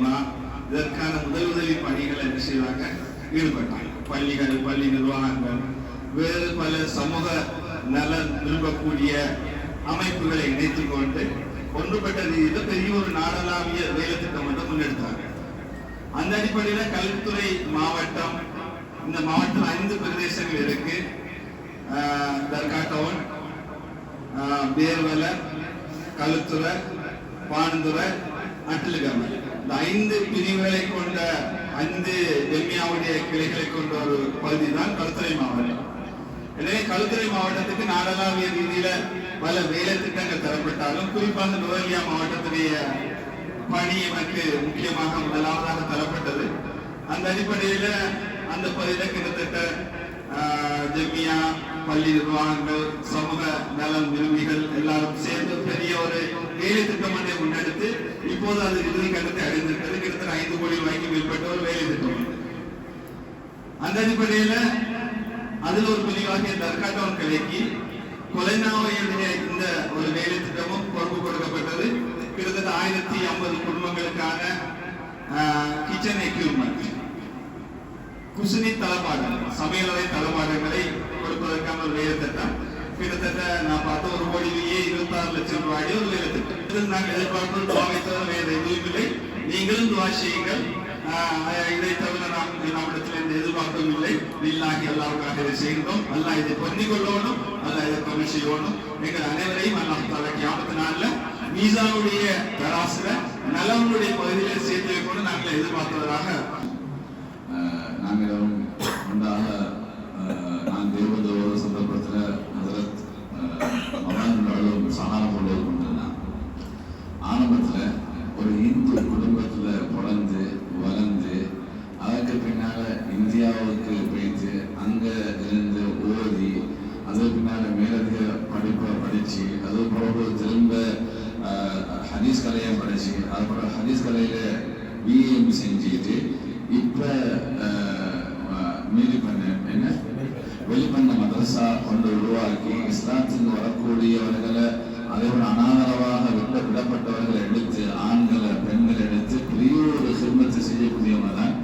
உலமா இதற்கான முதலுதவி பணிகளை என்ன செய்வாங்க? ஈடுபட்டாங்க. பள்ளிகள் பள்ளி நிர்வாகங்கள் வேறு பல சமூக நலன் விரும்பக்கூடிய அமைப்புகளை இணைத்து கொண்டு ஒன்றுபட்ட ரீதியில் பெரிய ஒரு நாடளாவிய வேலை திட்டம் வந்து முன்னெடுத்தாங்க. அந்த அடிப்படையில கல்வித்துறை மாவட்டம் இந்த மாவட்டம் ஐந்து பிரதேசங்கள் இருக்கு. ஆஹ் தர்கா டவுன் ஆஹ் கழுத்துறை களுத்துறை பானந்துறை அட்டிலுகம இந்த ஐந்து பிரிவுகளை கொண்ட ஐந்து எம்மியாவுடைய கிளைகளை கொண்ட ஒரு பகுதி தான் கழுத்துறை மாவட்டம். எனவே களுத்துறை மாவட்டத்துக்கு நாடளாவிய ரீதியில பல வேலை திட்டங்கள் தரப்பட்டாலும் குறிப்பாக நுவலியா மாவட்டத்துடைய பணி எனக்கு முக்கியமாக முதலாவதாக தரப்பட்டது. அந்த அடிப்படையில அந்த பகுதியில கிட்டத்தட்ட ஆஹ், ஜெமியா பள்ளி நிர்வாகங்கள் சமூக நலம் விரும்பிகள் எல்லாரும் சேர்ந்து பெரிய ஒரு வேலை திட்டம் ஒன்றை முன்னெடுத்து இப்போது அது இறுதி கட்டத்தை அடைந்திருக்கிறது கிட்டத்தட்ட ஐந்து கோடி ரூபாய்க்கு மேற்பட்ட ஒரு வேலை திட்டம் அந்த அடிப்படையில அதில் ஒரு பிரிவாகிய தர்காட்டவன் கலைக்கு கொலைநாவையுடைய இந்த ஒரு வேலை திட்டமும் பொறுப்பு கொடுக்கப்பட்டது. கிட்டத்தட்ட ஆயிரத்தி ஐம்பது குடும்பங்களுக்கான கிச்சன் எக்யூப்மெண்ட் குசினி தளபாடங்கள் சமையலறை தளபாடங்களை கொடுப்பதற்கான ஒரு வேலை திட்டம். கிட்டத்தட்ட நான் பார்த்த ஒரு கோடியிலேயே இருபத்தி ஆறு லட்சம் ரூபாய் ஒரு நிலத்துக்கு நாங்கள் எதிர்பார்ப்பது துவாவை தவிர வேறு எதுவும் இல்லை. நீங்களும் துவா செய்யுங்கள் இதை தவிர நாம் நம்மிடத்தில் எந்த எதிர்பார்ப்பும் இல்லை. நில்லாகி எல்லாருக்காக இதை செய்கிறோம் நல்லா இதை பண்ணி கொள்ளணும். நல்லா இதை பண்ணி செய்யணும். எங்கள் அனைவரையும் அல்லாஹ் தாலா கியாமத்து நாளில் மீசாவுடைய தராசுல நலவனுடைய பகுதியில் சேர்த்து வைக்கணும் நாங்கள் எதிர்பார்த்ததாக இந்தியாவுக்கு போயிட்டு அங்கே இருந்து ஓதி அதுக்கு பின்னால் மேலதிக படிப்பை படித்து அது பிறகு திரும்ப அஹ், ஹதீஸ் கலையை படித்து அதுக்கப்புறம் ஹதீஸ் கலையில் பிஏஎம் செஞ்சுட்டு இப்போ மீறி பண்ண என்ன? வெளிப்பண்ண மதரசா கொண்டு உருவாக்கி இஸ்லாத்துக்கு வரக்கூடியவர்களை அதே ஒரு அனாதரவாக விட்ட விடப்பட்டவர்களை எடுத்து ஆண்களை பெண்களை எடுத்து பெரிய ஒரு சிறுமத்தை செய்யக்கூடியவங்க தான்